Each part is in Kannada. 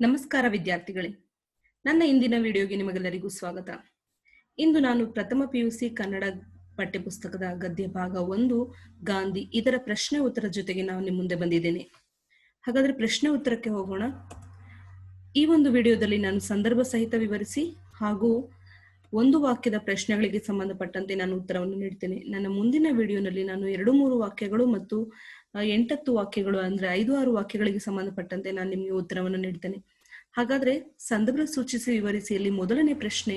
ನಮಸ್ಕಾರ ವಿದ್ಯಾರ್ಥಿಗಳೇ. ನನ್ನ ಇಂದಿನ ವಿಡಿಯೋಗೆ ನಿಮಗೆಲ್ಲರಿಗೂ ಸ್ವಾಗತ. ಇಂದು ನಾನು ಪ್ರಥಮ ಪಿಯುಸಿ ಕನ್ನಡ ಪಠ್ಯಪುಸ್ತಕದ ಗದ್ಯ ಭಾಗ ಒಂದು, ಗಾಂಧಿ ಇದರ ಪ್ರಶ್ನೆ ಉತ್ತರ ಜೊತೆಗೆ ನಾನು ನಿಮ್ಮ ಮುಂದೆ ಬಂದಿದ್ದೇನೆ. ಹಾಗಾದ್ರೆ ಪ್ರಶ್ನೆ ಉತ್ತರಕ್ಕೆ ಹೋಗೋಣ. ಈ ಒಂದು ವಿಡಿಯೋದಲ್ಲಿ ನಾನು ಸಂದರ್ಭ ಸಹಿತ ವಿವರಿಸಿ ಹಾಗೂ ಒಂದು ವಾಕ್ಯದ ಪ್ರಶ್ನೆಗಳಿಗೆ ಸಂಬಂಧಪಟ್ಟಂತೆ ನಾನು ಉತ್ತರವನ್ನು ನೀಡ್ತೇನೆ. ನನ್ನ ಮುಂದಿನ ವಿಡಿಯೋನಲ್ಲಿ ನಾನು ಎರಡು ಮೂರು ವಾಕ್ಯಗಳು ಮತ್ತು ಎಂಟತ್ತು ವಾಕ್ಯಗಳು ಅಂದ್ರೆ ಐದು ಆರು ವಾಕ್ಯಗಳಿಗೆ ಸಂಬಂಧಪಟ್ಟಂತೆ ನಾನು ನಿಮಗೆ ಉತ್ತರವನ್ನು ನೀಡ್ತೇನೆ. ಹಾಗಾದ್ರೆ ಸಂದರ್ಭ ಸೂಚಿಸಿ ವಿವರಿಸಿ ಇಲ್ಲಿ ಮೊದಲನೇ ಪ್ರಶ್ನೆ,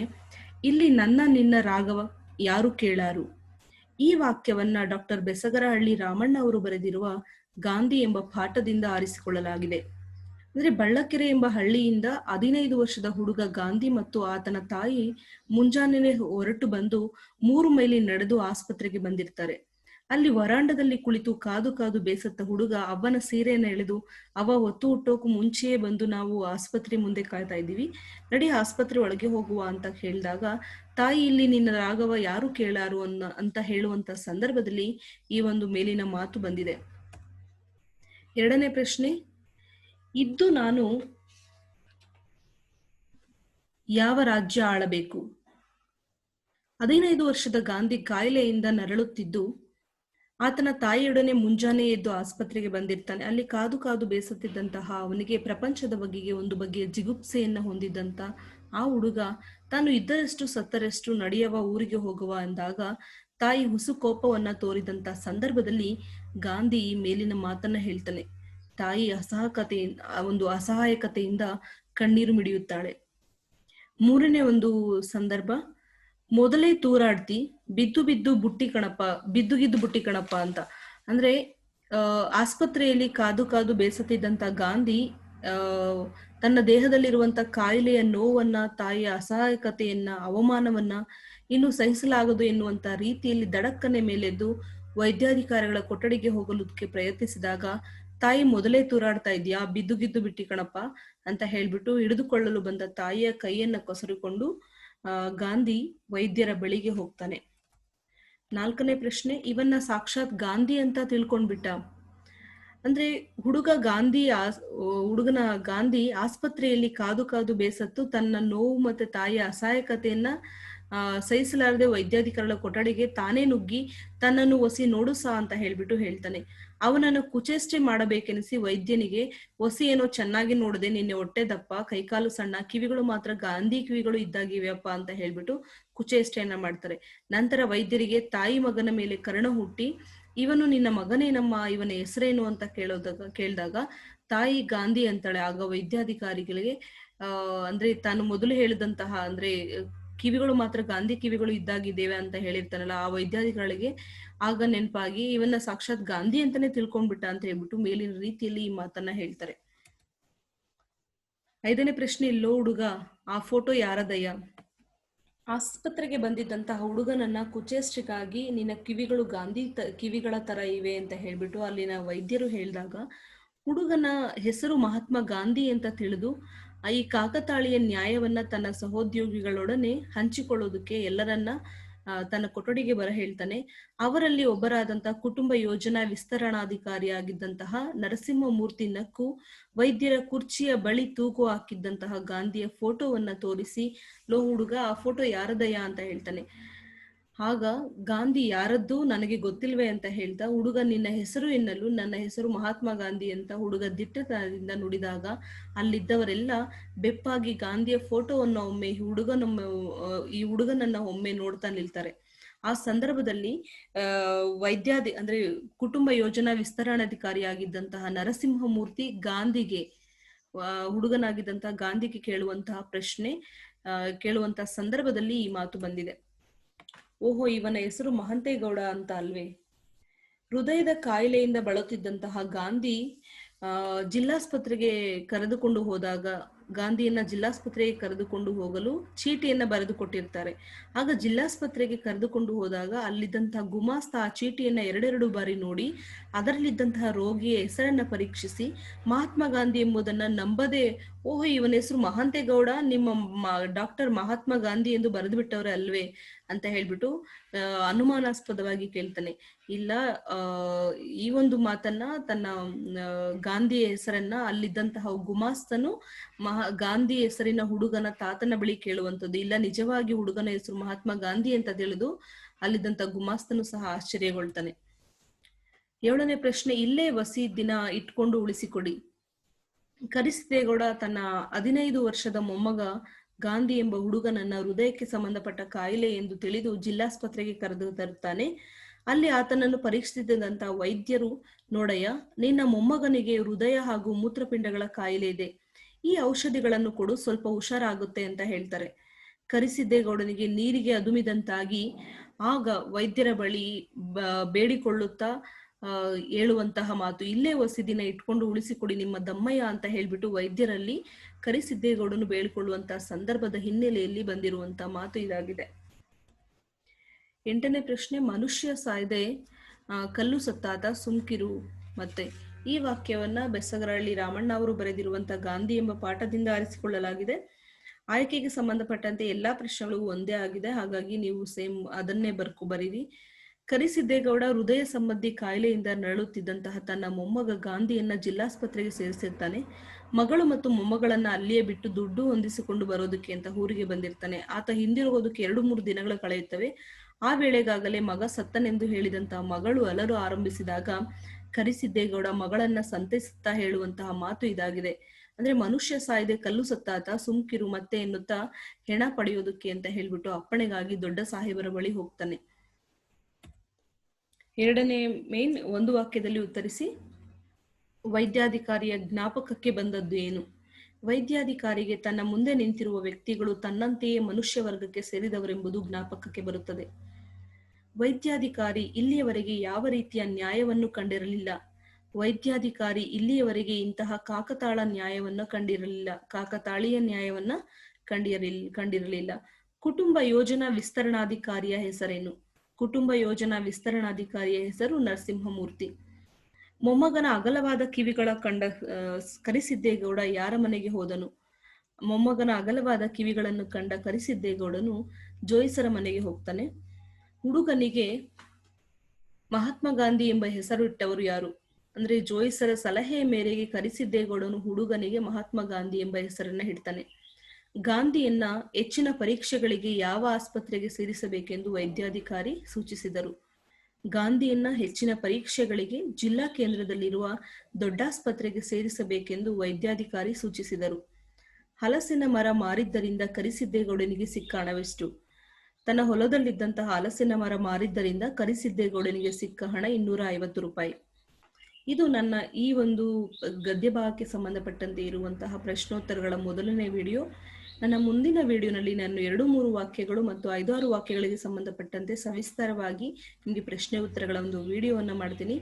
ಇಲ್ಲಿ ನನ್ನ ನಿನ್ನ ರಾಘವ ಯಾರು ಕೇಳಾರು? ಈ ವಾಕ್ಯವನ್ನ ಡಾಕ್ಟರ್ ಬೆಸಗರಹಳ್ಳಿ ರಾಮಣ್ಣ ಅವರು ಬರೆದಿರುವ ಗಾಂಧಿ ಎಂಬ ಪಾಠದಿಂದ ಆರಿಸಿಕೊಳ್ಳಲಾಗಿದೆ. ಅಂದ್ರೆ ಬಳ್ಳಕೆರೆ ಎಂಬ ಹಳ್ಳಿಯಿಂದ ಹದಿನೈದು ವರ್ಷದ ಹುಡುಗ ಗಾಂಧಿ ಮತ್ತು ಆತನ ತಾಯಿ ಮುಂಜಾನೆ ಹೊರಟು ಬಂದು ಮೂರು ಮೈಲಿ ನಡೆದು ಆಸ್ಪತ್ರೆಗೆ ಬಂದಿರ್ತಾರೆ. ಅಲ್ಲಿ ವರಾಂಡದಲ್ಲಿ ಕುಳಿತು ಕಾದು ಕಾದು ಬೇಸತ್ತ ಹುಡುಗ ಅವನ ಸೀರೆಯನ್ನು ಎಳೆದು ಅವ ಒತ್ತು ಹುಟ್ಟೋಕು ಮುಂಚೆಯೇ ಬಂದು ನಾವು ಆಸ್ಪತ್ರೆ ಮುಂದೆ ಕಾಯ್ತಾ ಇದ್ದೀವಿ. ನಡಿ ಆಸ್ಪತ್ರೆ ಒಳಗೆ ಹೋಗುವ ಅಂತ ಹೇಳಿದಾಗ, ತಾಯಿ ಇಲ್ಲಿ ನಿನ್ನ ರಾಘವ ಯಾರು ಕೇಳಾರು ಅನ್ನ, ಅಂತ ಹೇಳುವಂತ ಸಂದರ್ಭದಲ್ಲಿ ಈ ಒಂದು ಮೇಲಿನ ಮಾತು ಬಂದಿದೆ. ಎರಡನೇ ಪ್ರಶ್ನೆ ಇದ್ದು ನಾನು ಯಾವ ರಾಜ್ಯ ಆಳಬೇಕು? ಹದಿನೈದು ವರ್ಷದ ಗಾಂಧಿ ಕಾಯಿಲೆಯಿಂದ ನರಳುತ್ತಿದ್ದು, ಆತನ ತಾಯಿಯೊಡನೆ ಮುಂಜಾನೆ ಎದ್ದು ಆಸ್ಪತ್ರೆಗೆ ಬಂದಿರ್ತಾನೆ. ಅಲ್ಲಿ ಕಾದು ಕಾದು ಬೇಸತ್ತಿದ್ದಂತಹ ಅವನಿಗೆ, ಪ್ರಪಂಚದ ಬಗೆಗೆ ಒಂದು ಬಗೆಯ ಜಿಗುಪ್ಸೆಯನ್ನ ಹೊಂದಿದ್ದಂತ ಆ ಹುಡುಗ, ತಾನು ಇದ್ದರಷ್ಟು ಸತ್ತರಷ್ಟು ನಡೆಯವ ಊರಿಗೆ ಹೋಗುವ ಅಂದಾಗ ತಾಯಿ ಹುಸು ಕೋಪವನ್ನ ತೋರಿದಂತ ಸಂದರ್ಭದಲ್ಲಿ ಗಾಂಧಿ ಮೇಲಿನ ಮಾತನ್ನ ಹೇಳ್ತಾನೆ. ತಾಯಿ ಅಸಹಕತೆ ಒಂದು ಅಸಹಾಯಕತೆಯಿಂದ ಕಣ್ಣೀರು ಮಿಡಿಯುತ್ತಾಳೆ. ಮೂರನೇ ಒಂದು ಸಂದರ್ಭ, ಮೊದಲೇ ತೂರಾಡ್ತಿ, ಬಿದ್ದು ಬಿದ್ದು ಬುಟ್ಟಿ ಕಣಪ್ಪ, ಬಿದ್ದು ಗಿದ್ದು ಬುಟ್ಟಿ ಕಣಪ್ಪ ಅಂತ. ಅಂದ್ರೆ ಆಸ್ಪತ್ರೆಯಲ್ಲಿ ಕಾದು ಕಾದು ಬೇಸತ್ತಿದ್ದಂತ ಗಾಂಧಿ ತನ್ನ ದೇಹದಲ್ಲಿರುವಂತ ಕಾಯಿಲೆಯ ನೋವನ್ನ, ತಾಯಿಯ ಅಸಹಾಯಕತೆಯನ್ನ, ಅವಮಾನವನ್ನ ಇನ್ನು ಸಹಿಸಲಾಗದು ಎನ್ನುವಂತ ರೀತಿಯಲ್ಲಿ ದಡಕ್ಕನೆ ಮೇಲೆದ್ದು ವೈದ್ಯಾಧಿಕಾರಿಗಳ ಕೊಠಡಿಗೆ ಹೋಗಲು ಪ್ರಯತ್ನಿಸಿದಾಗ ತಾಯಿ ಮೊದಲೇ ತೂರಾಡ್ತಾ ಇದ್ಯಾ? ಬಿದ್ದು ಗಿದ್ದು ಬಿಟ್ಟಿ ಕಣಪ್ಪ ಅಂತ ಹೇಳ್ಬಿಟ್ಟು ಹಿಡಿದುಕೊಳ್ಳಲು ಬಂದ ತಾಯಿಯ ಕೈಯನ್ನ ಕೊಸರಿಕೊಂಡು ಗಾಂಧಿ ವೈದ್ಯರ ಬಳಿಗೆ ಹೋಗ್ತಾನೆ. ನಾಲ್ಕನೇ ಪ್ರಶ್ನೆ, ಇವನ್ನ ಸಾಕ್ಷಾತ್ ಗಾಂಧಿ ಅಂತ ತಿಳ್ಕೊಂಡ್ಬಿಟ್ಟ. ಅಂದ್ರೆ ಹುಡುಗ ಗಾಂಧಿ ಹುಡುಗನ ಗಾಂಧಿ ಆಸ್ಪತ್ರೆಯಲ್ಲಿ ಕಾದು ಕಾದು ಬೇಸತ್ತು ತನ್ನ ನೋವು ಮತ್ತೆ ತಾಯಿಯ ಅಸಹಾಯಕತೆಯನ್ನ ಆ, ಸಹಿಸಲಾರದೆ ವೈದ್ಯಾಧಿಕಾರಿಗಳ ಕೊಠಡಿಗೆ ತಾನೇ ನುಗ್ಗಿ ತನ್ನನ್ನು ಒಸಿ ನೋಡು ಸಾ ಅಂತ ಹೇಳ್ಬಿಟ್ಟು ಹೇಳ್ತಾನೆ. ಅವನನ್ನು ಕುಚೇಷ್ಟೆ ಮಾಡಬೇಕೆನಿಸಿ ವೈದ್ಯನಿಗೆ ಒಸಿ ಏನೋ ಚೆನ್ನಾಗಿ ನೋಡದೆ ನಿನ್ನೆ ಹೊಟ್ಟೆ ದಪ್ಪ ಕೈಕಾಲು ಸಣ್ಣ, ಕಿವಿಗಳು ಮಾತ್ರ ಗಾಂಧಿ ಕಿವಿಗಳು ಇದ್ದಾಗಿವೆಯಪ್ಪ ಅಂತ ಹೇಳ್ಬಿಟ್ಟು ಕುಚೇಷ್ಟೆಯನ್ನ ಮಾಡ್ತಾರೆ. ನಂತರ ವೈದ್ಯರಿಗೆ ತಾಯಿ ಮಗನ ಮೇಲೆ ಕರ್ಣ ಹುಟ್ಟಿ, ಇವನು ನಿನ್ನ ಮಗನೇನಮ್ಮ, ಇವನ ಹೆಸರೇನು? ಅಂತ ಕೇಳೋದಾಗ, ಕೇಳಿದಾಗ ತಾಯಿ ಗಾಂಧಿ ಅಂತಾಳೆ. ಆಗ ವೈದ್ಯಾಧಿಕಾರಿಗಳಿಗೆ ಅಹ್ ಅಂದ್ರೆ ತಾನು ಮೊದಲು ಹೇಳಿದಂತಹ, ಅಂದ್ರೆ ಕಿವಿಗಳು ಮಾತ್ರ ಗಾಂಧಿ ಕಿವಿಗಳು ಇದ್ದಾಗಿದ್ದೇವೆ ಅಂತ ಹೇಳಿರ್ತಾನಲ್ಲ, ಆ ವೈದ್ಯಾಧಿಕಾರಿಗಳಿಗೆ ಆಗ ನೆನಪಾಗಿ ಇವನ್ನ ಸಾಕ್ಷಾತ್ ಗಾಂಧಿ ಅಂತಾನೆ ತಿಳ್ಕೊಂಡ್ಬಿಟ್ಟ ಅಂತ ಹೇಳ್ಬಿಟ್ಟು ಮೇಲಿನ ರೀತಿಯಲ್ಲಿ ಈ ಮಾತನ್ನ ಹೇಳ್ತಾರೆ. ಐದನೇ ಪ್ರಶ್ನೆ ಇಲ್ಲೋ ಹುಡುಗ, ಆ ಫೋಟೋ ಯಾರದಯ್ಯ? ಆಸ್ಪತ್ರೆಗೆ ಬಂದಿದ್ದಂತಹ ಹುಡುಗನನ್ನ ಕುಚೇಷ್ಟಕ್ಕಾಗಿ ನಿನ್ನ ಕಿವಿಗಳು ಗಾಂಧಿ ಕಿವಿಗಳ ತರ ಇವೆ ಅಂತ ಹೇಳ್ಬಿಟ್ಟು ಅಲ್ಲಿನ ವೈದ್ಯರು ಹೇಳಿದಾಗ, ಹುಡುಗನ ಹೆಸರು ಮಹಾತ್ಮ ಗಾಂಧಿ ಅಂತ ತಿಳಿದು ಈ ಕಾಕತಾಳಿಯ ನ್ಯಾಯವನ್ನ ತನ್ನ ಸಹೋದ್ಯೋಗಿಗಳೊಡನೆ ಹಂಚಿಕೊಳ್ಳೋದಕ್ಕೆ ಎಲ್ಲರನ್ನ ತನ್ನ ಕೊಠಡಿಗೆ ಬರ ಹೇಳ್ತಾನೆ. ಅವರಲ್ಲಿ ಒಬ್ಬರಾದಂತಹ ಕುಟುಂಬ ಯೋಜನಾ ವಿಸ್ತರಣಾಧಿಕಾರಿಯಾಗಿದ್ದಂತಹ ನರಸಿಂಹಮೂರ್ತಿ ನಕ್ಕು, ವೈದ್ಯರ ಕುರ್ಚಿಯ ಬಳಿ ತೂಗು ಹಾಕಿದ್ದಂತಹ ಗಾಂಧಿಯ ಫೋಟೋವನ್ನ ತೋರಿಸಿ, ಲೋ ಹುಡುಗ ಆ ಫೋಟೋ ಯಾರದಯ್ಯ ಅಂತ ಹೇಳ್ತಾನೆ. ಆಗ ಗಾಂಧಿ ಯಾರದ್ದು ನನಗೆ ಗೊತ್ತಿಲ್ವೇ ಅಂತ ಹೇಳ್ತಾ ಹುಡುಗ ನಿನ್ನ ಹೆಸರು ಎನ್ನಲು ನನ್ನ ಹೆಸರು ಮಹಾತ್ಮ ಗಾಂಧಿ ಅಂತ ಹುಡುಗ ದಿಟ್ಟತನದಿಂದ ನುಡಿದಾಗ ಅಲ್ಲಿದ್ದವರೆಲ್ಲ ಬೆಪ್ಪಾಗಿ ಗಾಂಧಿಯ ಫೋಟೋವನ್ನು ಒಮ್ಮೆ ಈ ಹುಡುಗನೊಮ್ಮೆ ಈ ಹುಡುಗನನ್ನ ಒಮ್ಮೆ ನೋಡ್ತಾ ನಿಲ್ತಾರೆ. ಆ ಸಂದರ್ಭದಲ್ಲಿ ವೈದ್ಯಾಧಿ, ಅಂದ್ರೆ ಕುಟುಂಬ ಯೋಜನಾ ವಿಸ್ತರಣಾಧಿಕಾರಿಯಾಗಿದ್ದಂತಹ ನರಸಿಂಹಮೂರ್ತಿ ಗಾಂಧಿಗೆ ಹುಡುಗನಾಗಿದ್ದಂತಹ ಗಾಂಧಿಗೆ ಕೇಳುವಂತಹ ಪ್ರಶ್ನೆ ಕೇಳುವಂತಹ ಸಂದರ್ಭದಲ್ಲಿ ಈ ಮಾತು ಬಂದಿದೆ. ಓಹೋ, ಇವನ ಹೆಸರು ಮಹಂತೇಗೌಡ ಅಂತ ಅಲ್ವೇ? ಹೃದಯದ ಕಾಯಿಲೆಯಿಂದ ಬಳಲುತ್ತಿದ್ದಂತಹ ಗಾಂಧಿ, ಆ, ಜಿಲ್ಲಾಸ್ಪತ್ರೆಗೆ ಕರೆದುಕೊಂಡು ಹೋದಾಗ, ಗಾಂಧಿಯನ್ನ ಜಿಲ್ಲಾಸ್ಪತ್ರೆಗೆ ಕರೆದುಕೊಂಡು ಹೋಗಲು ಚೀಟಿಯನ್ನ ಬರೆದು ಕೊಟ್ಟಿರ್ತಾರೆ. ಆಗ ಜಿಲ್ಲಾಸ್ಪತ್ರೆಗೆ ಕರೆದುಕೊಂಡು ಹೋದಾಗ ಅಲ್ಲಿದ್ದಂತಹ ಗುಮಾಸ್ತ ಆ ಚೀಟಿಯನ್ನ ಎರಡೆರಡು ಬಾರಿ ನೋಡಿ, ಅದರಲ್ಲಿದ್ದಂತಹ ರೋಗಿಯ ಹೆಸರನ್ನ ಪರೀಕ್ಷಿಸಿ, ಮಹಾತ್ಮ ಗಾಂಧಿ ಎಂಬುದನ್ನ ನಂಬದೆ, ಓಹೋ, ಇವನ ಹೆಸರು ಮಹಾಂತೇಗೌಡ, ನಿಮ್ಮ ಡಾಕ್ಟರ್ ಮಹಾತ್ಮ ಗಾಂಧಿ ಎಂದು ಬರೆದು ಬಿಟ್ಟವ್ರೆ ಅಲ್ವೇ? ಅಂತ ಹೇಳ್ಬಿಟ್ಟು ಅನುಮಾನಾಸ್ಪದವಾಗಿ ಕೇಳ್ತಾನೆ. ಇಲ್ಲ ಈ ಒಂದು ಮಾತನ್ನ ತನ್ನ ಗಾಂಧಿ ಹೆಸರನ್ನ ಅಲ್ಲಿದ್ದಂತಹ ಗುಮಾಸ್ತನು ಮಹಾ, ಗಾಂಧಿ ಹೆಸರಿನ ಹುಡುಗನ ತಾತನ ಬಳಿ ಕೇಳುವಂಥದ್ದು. ಇಲ್ಲ, ನಿಜವಾಗಿ ಹುಡುಗನ ಹೆಸರು ಮಹಾತ್ಮ ಗಾಂಧಿ ಅಂತ ತಿಳಿದು ಅಲ್ಲಿದ್ದಂತ ಗುಮಾಸ್ತನು ಸಹ ಆಶ್ಚರ್ಯಗೊಳ್ತಾನೆ. ಏಳನೇ ಪ್ರಶ್ನೆ, ಇಲ್ಲೇ ವಸಿ ದಿನ ಇಟ್ಕೊಂಡು ಉಳಿಸಿಕೊಡಿ. ಕರಿಸಿದೇಗೌಡ ತನ್ನ ಹದಿನೈದು ವರ್ಷದ ಮೊಮ್ಮಗ ಗಾಂಧಿ ಎಂಬ ಹುಡುಗನನ್ನ ಹೃದಯಕ್ಕೆ ಸಂಬಂಧಪಟ್ಟ ಕಾಯಿಲೆ ಎಂದು ತಿಳಿದು ಜಿಲ್ಲಾಸ್ಪತ್ರೆಗೆ ಕರೆದು ತರುತ್ತಾನೆ. ಅಲ್ಲಿ ಆತನನ್ನು ಪರೀಕ್ಷಿಸಿದಂತಹ ವೈದ್ಯರು, ನೋಡಯ್ಯ, ನಿನ್ನ ಮೊಮ್ಮಗನಿಗೆ ಹೃದಯ ಹಾಗೂ ಮೂತ್ರಪಿಂಡಗಳ ಕಾಯಿಲೆ ಇದೆ. ಈ ಔಷಧಿಗಳನ್ನು ಕೊಡು, ಸ್ವಲ್ಪ ಹುಷಾರಾಗುತ್ತೆ ಅಂತ ಹೇಳ್ತಾರೆ. ಕರಿಸಿದ್ದೇಗೌಡನಿಗೆ ನೀರಿಗೆ ಅದುಮಿದಂತಾಗಿ ಆಗ ವೈದ್ಯರ ಬಳಿ ಬೇಡಿಕೊಳ್ಳುತ್ತಾ ಹೇಳುವಂತಹ ಮಾತು, ಇಲ್ಲೇ ಹೊಸಿ ದಿನ ಇಟ್ಕೊಂಡು ಉಳಿಸಿಕೊಡಿ ನಿಮ್ಮ ದಮ್ಮಯ್ಯ ಅಂತ ಹೇಳ್ಬಿಟ್ಟು ವೈದ್ಯರಲ್ಲಿ ಕರಿಸಿದ್ದೇಗೌಡನು ಬೇಳ್ಕೊಳ್ಳುವಂತಹ ಸಂದರ್ಭದ ಹಿನ್ನೆಲೆಯಲ್ಲಿ ಬಂದಿರುವಂತಹ ಮಾತು ಇದಾಗಿದೆ. ಎಂಟನೇ ಪ್ರಶ್ನೆ, ಮನುಷ್ಯ ಸಾಯ್ದೆ ಕಲ್ಲು ಸತ್ತಾದ, ಸುಮ್ಕಿರು ಮತ್ತೆ ಈ ವಾಕ್ಯವನ್ನ ಬೆಸಗರಹಳ್ಳಿ ರಾಮಣ್ಣ ಅವರು ಬರೆದಿರುವಂತಹ ಗಾಂಧಿ ಎಂಬ ಪಾಠದಿಂದ ಆರಿಸಿಕೊಳ್ಳಲಾಗಿದೆ. ಆಯ್ಕೆಗೆ ಸಂಬಂಧಪಟ್ಟಂತೆ ಎಲ್ಲಾ ಪ್ರಶ್ನೆಗಳು ಒಂದೇ ಆಗಿದೆ. ಹಾಗಾಗಿ ನೀವು ಸೇಮ್ ಅದನ್ನೇ ಬರ್ಕು ಬರೀರಿ. ಕರಿಸಿದ್ದೇಗೌಡ ಹೃದಯ ಸಂಬಂಧಿ ಕಾಯಿಲೆಯಿಂದ ನರಳುತ್ತಿದ್ದಂತಹ ತನ್ನ ಮೊಮ್ಮಗ ಗಾಂಧಿಯನ್ನ ಜಿಲ್ಲಾಸ್ಪತ್ರೆಗೆ ಸೇರಿಸಿರ್ತಾನೆ. ಮಗಳು ಮತ್ತು ಮೊಮ್ಮಗಳನ್ನ ಅಲ್ಲಿಯೇ ಬಿಟ್ಟು ದುಡ್ಡು ಹೊಂದಿಸಿಕೊಂಡು ಬರೋದಕ್ಕೆ ಅಂತ ಊರಿಗೆ ಬಂದಿರ್ತಾನೆ. ಆತ ಹಿಂದಿರುಗೋದಕ್ಕೆ ಎರಡು ಮೂರು ದಿನಗಳು ಕಳೆಯುತ್ತವೆ. ಆ ವೇಳೆಗಾಗಲೇ ಮಗ ಸತ್ತನೆಂದು ಹೇಳಿದಂತಹ ಮಗಳು ಅಲರು ಆರಂಭಿಸಿದಾಗ ಕರಿಸಿದ್ದೇಗೌಡ ಮಗಳನ್ನ ಸಂತೈಸುತ್ತಾ ಹೇಳುವಂತಹ ಮಾತು ಇದಾಗಿದೆ. ಅಂದ್ರೆ ಮನುಷ್ಯ ಸಾಯದೆ ಕಲ್ಲು ಸತ್ತಾತ, ಸುಮ್ಕಿರು ಮತ್ತೆ ಎನ್ನುತ್ತಾ ಹೆಣ ಪಡೆಯೋದಕ್ಕೆ ಅಂತ ಹೇಳ್ಬಿಟ್ಟು ಅಪ್ಪಣೆಗಾಗಿ ದೊಡ್ಡ ಸಾಹೇಬರ ಬಳಿ ಹೋಗ್ತಾನೆ. ಎರಡನೇ ಮೇನ್ ಒಂದು ವಾಕ್ಯದಲ್ಲಿ ಉತ್ತರಿಸಿ, ವೈದ್ಯಾಧಿಕಾರಿಯ ಜ್ಞಾಪಕಕ್ಕೆ ಬಂದದ್ದು ಏನು? ವೈದ್ಯಾಧಿಕಾರಿಗೆ ತನ್ನ ಮುಂದೆ ನಿಂತಿರುವ ವ್ಯಕ್ತಿಗಳು ತನ್ನಂತೆಯೇ ಮನುಷ್ಯ ವರ್ಗಕ್ಕೆ ಸೇರಿದವರೆಂಬುದು ಜ್ಞಾಪಕಕ್ಕೆ ಬರುತ್ತದೆ. ವೈದ್ಯಾಧಿಕಾರಿ ಇಲ್ಲಿಯವರೆಗೆ ಯಾವ ರೀತಿಯ ನ್ಯಾಯವನ್ನು ಕಂಡಿರಲಿಲ್ಲ. ವೈದ್ಯಾಧಿಕಾರಿ ಇಲ್ಲಿಯವರೆಗೆ ಇಂತಹ ಕಾಕತಾಳ ನ್ಯಾಯವನ್ನು ಕಂಡಿರಲಿಲ್ಲ. ಕಾಕತಾಳೀಯ ನ್ಯಾಯವನ್ನ ಕಂಡಿರಲಿಲ್ಲ ಕಂಡಿರಲಿಲ್ಲ. ಕುಟುಂಬ ಯೋಜನಾ ವಿಸ್ತರಣಾಧಿಕಾರಿಯ ಹೆಸರೇನು? ಕುಟುಂಬ ಯೋಜನಾ ವಿಸ್ತರಣಾಧಿಕಾರಿಯ ಹೆಸರು ನರಸಿಂಹಮೂರ್ತಿ. ಮೊಮ್ಮಗನ ಅಗಲವಾದ ಕಿವಿಗಳ ಕಂಡ ಕರಿಸಿದ್ದೇಗೌಡ ಯಾರ ಮನೆಗೆ ಹೋದನು? ಮೊಮ್ಮಗನ ಅಗಲವಾದ ಕಿವಿಗಳನ್ನು ಕಂಡ ಕರಿಸಿದ್ದೇಗೌಡನು ಜೋಯಿಸರ ಮನೆಗೆ ಹೋಗ್ತಾನೆ. ಹುಡುಗನಿಗೆ ಮಹಾತ್ಮ ಗಾಂಧಿ ಎಂಬ ಹೆಸರು ಇಟ್ಟವರು ಯಾರು? ಅಂದ್ರೆ ಜೋಯಿಸರ ಸಲಹೆಯ ಮೇರೆಗೆ ಕರಿಸಿದ್ದೇಗೌಡನು ಹುಡುಗನಿಗೆ ಮಹಾತ್ಮ ಗಾಂಧಿ ಎಂಬ ಹೆಸರನ್ನ ಇಡ್ತಾನೆ ಗಾಂಧಿಯನ್ನ ಹೆಚ್ಚಿನ ಪರೀಕ್ಷೆಗಳಿಗೆ ಯಾವ ಆಸ್ಪತ್ರೆಗೆ ಸೇರಿಸಬೇಕೆಂದು ವೈದ್ಯಾಧಿಕಾರಿ ಸೂಚಿಸಿದರು. ಗಾಂಧಿಯನ್ನ ಹೆಚ್ಚಿನ ಪರೀಕ್ಷೆಗಳಿಗೆ ಜಿಲ್ಲಾ ಕೇಂದ್ರದಲ್ಲಿರುವ ದೊಡ್ಡಾಸ್ಪತ್ರೆಗೆ ಸೇರಿಸಬೇಕೆಂದು ವೈದ್ಯಾಧಿಕಾರಿ ಸೂಚಿಸಿದರು. ಹಲಸಿನ ಮರ ಮಾರಿದ್ದರಿಂದ ಕರಿಸಿದ್ದೇಗೌಡನಿಗೆ ಸಿಕ್ಕ ಹಣವೆಷ್ಟು? ತನ್ನ ಹೊಲದಲ್ಲಿದ್ದಂತಹ ಹಲಸಿನ ಮರ ಮಾರಿದ್ದರಿಂದ ಕರಿಸಿದ್ದೇಗೌಡನಿಗೆ ಸಿಕ್ಕ ಹಣ ಇನ್ನೂರ ಐವತ್ತು ರೂಪಾಯಿ. ಇದು ನನ್ನ ಈ ಒಂದು ಗದ್ಯ ಭಾಗಕ್ಕೆ ಸಂಬಂಧಪಟ್ಟಂತೆ ಇರುವಂತಹ ಪ್ರಶ್ನೋತ್ತರಗಳ ಮೊದಲನೇ ವಿಡಿಯೋ. ನನ್ನ ಮುಂದಿನ ವಿಡಿಯೋನಲ್ಲಿ ನಾನು ಎರಡು ಮೂರು ವಾಕ್ಯಗಳು ಮತ್ತು ಐದಾರು ವಾಕ್ಯಗಳಿಗೆ ಸಂಬಂಧಪಟ್ಟಂತೆ ಸವಿಸ್ತಾರವಾಗಿ ನಿಮಗೆ ಪ್ರಶ್ನೆ ಉತ್ತರಗಳ ಒಂದು ವಿಡಿಯೋವನ್ನು ಮಾಡ್ತೀನಿ.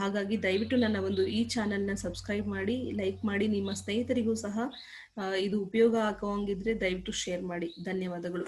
ಹಾಗಾಗಿ ದಯವಿಟ್ಟು ನನ್ನ ಒಂದು ಈ ಚಾನಲ್ನ ಸಬ್ಸ್ಕ್ರೈಬ್ ಮಾಡಿ, ಲೈಕ್ ಮಾಡಿ, ನಿಮ್ಮ ಸ್ನೇಹಿತರಿಗೂ ಸಹ ಇದು ಉಪಯೋಗ ಆಗುವಂಗಿದ್ರೆ ದಯವಿಟ್ಟು ಶೇರ್ ಮಾಡಿ. ಧನ್ಯವಾದಗಳು.